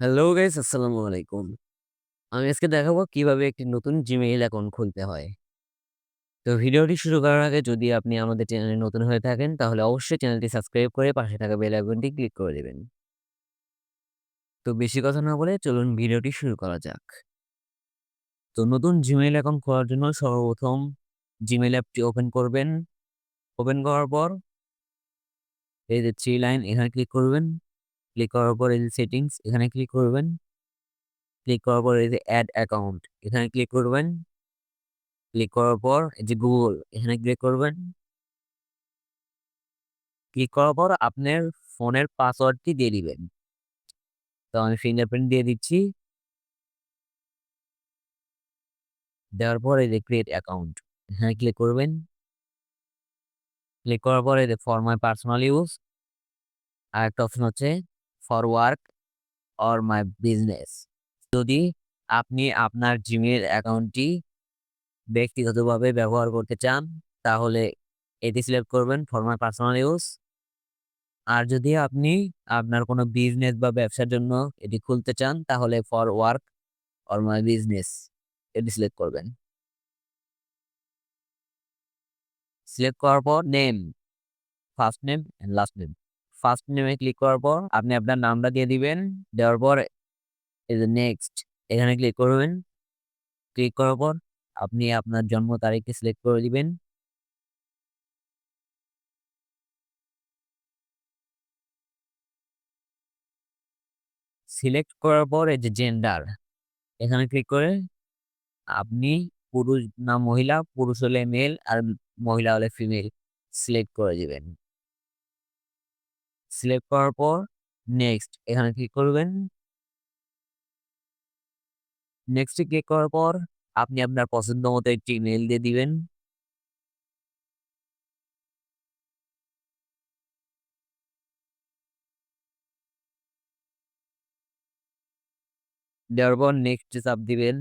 Hello guys, আসসালামু আলাইকুম। আমি আজকে দেখাবো কীভাবে একটি নতুন জিমেইল অ্যাকাউন্ট খুলতে হয়। তো ভিডিওটি শুরু করার আগে যদি আপনি আমাদের চ্যানেলে নতুন হয়ে থাকেন, তাহলে অবশ্যই চ্যানেলটি সাবস্ক্রাইব করে পাশে থাকা বেল আইকনটি ক্লিক করে দিবেন। তো বেশি কথা না বলে চলুন ভিডিওটি শুরু করা যাক। তো নতুন জিমেইল অ্যাকাউন্ট খোলার জন্য সর্বপ্রথম জিমেইল অ্যাপটি ওপেন করবেন। ওপেন করার পর এই যে থ্রি লাইন এখানে ক্লিক করবেন। ক্লিক করার পর এই যে সেটিংস এখানে ক্লিক করবেন। ক্লিক করার পর এই যে অ্যাড অ্যাকাউন্ট এখানে ক্লিক করবেন। ক্লিক করার পর এই যে গুগল এখানে ক্লিক করবেন। ক্লিক করার পর আপনার ফোনের পাসওয়ার্ডটি দিয়ে দিবেন। তো আমি ফিঙ্গারপ্রিন্ট দিয়ে দিচ্ছি। দেওয়ার পর এই যে ক্রিয়েট অ্যাকাউন্ট এখানে ক্লিক করবেন। ক্লিক করার পর এই যে ফর মাই পার্সোনাল ইউজ আরেকটা অপশন হচ্ছে for work or my business. যদি আপনি আপনার Gmail অ্যাকাউন্টটি ব্যক্তিগতভাবে ব্যবহার করতে চান তাহলে এটি সিলেক্ট করবেন ফর মাই পার্সোনাল ইউজ। আর যদি আপনি আপনার কোনো বিজনেস বা ব্যবসার জন্য এটি খুলতে চান তাহলে for work or my business এটি সিলেক্ট করবেন। সিলেক্ট করার পর name, first name and last name. First নেমে ক্লিক করার পর আপনি আপনার নামটা দিয়ে দিবেন। দেওয়ার পর যে নেক্সট এখানে ক্লিক করবেন। ক্লিক করার পর আপনি আপনার জন্ম তারিখটি সিলেক্ট করে দিবেন। সিলেক্ট করার পর এই যে জেন্ডার এখানে ক্লিক করে আপনি পুরুষ না মহিলা, পুরুষ হলে মেল আর মহিলা হলে ফিমেল সিলেক্ট করে দিবেন। সিলেক্ট করার পর নেক্সট এখানে ক্লিক করবেন। নেক্সটে ক্লিক করার পর আপনি আপনার পছন্দ মতো একটি ইমেইল দিয়ে দিবেন। দেওয়ার পর নেক্সট চাপ দিবেন।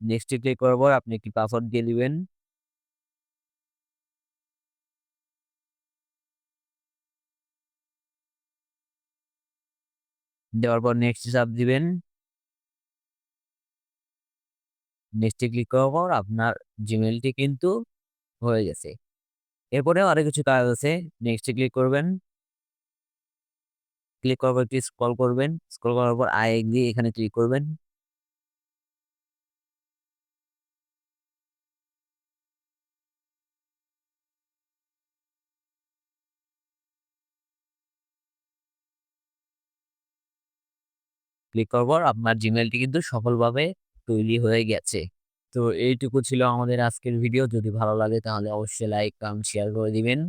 নেক্সটে ক্লিক করার পর আপনি একটি পাসওয়ার্ড দিয়ে দিবেন। দেওয়ার পর নেক্সট চাপ দিবেন। নেক্সটে ক্লিক করার পর আপনার জিমেলটি কিন্তু হয়ে গেছে। এরপরেও আরও কিছু কাজ আছে। নেক্সটে ক্লিক করবেন। ক্লিক করার পর একটি স্ক্রল করবেন। স্ক্রল করার পর আই এগ্রি এখানে ক্লিক করবেন। ক্লিক করার পর আপনার জিমেইলটি কিন্তু সফলভাবে তৈরি হয়ে গেছে। তো এইটুকু ছিল আমাদের আজকের ভিডিও। যদি ভালো লাগে তাহলে অবশ্যই লাইক, কমেন্ট, শেয়ার করে দিবেন।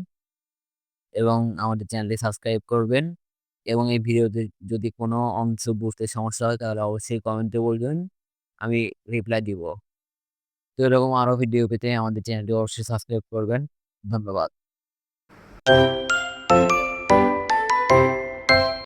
এবং আমাদের চ্যানেলটি সাবস্ক্রাইব করবেন। এবং এই ভিডিওতে যদি কোনো অংশ বুঝতে সমস্যা হয় তাহলে অবশ্যই কমেন্টে বলবেন। আমি রিপ্লাই দিব। তো এরকম আরও ভিডিও পেতে আমাদের চ্যানেলটি অবশ্যই সাবস্ক্রাইব করবেন। ধন্যবাদ।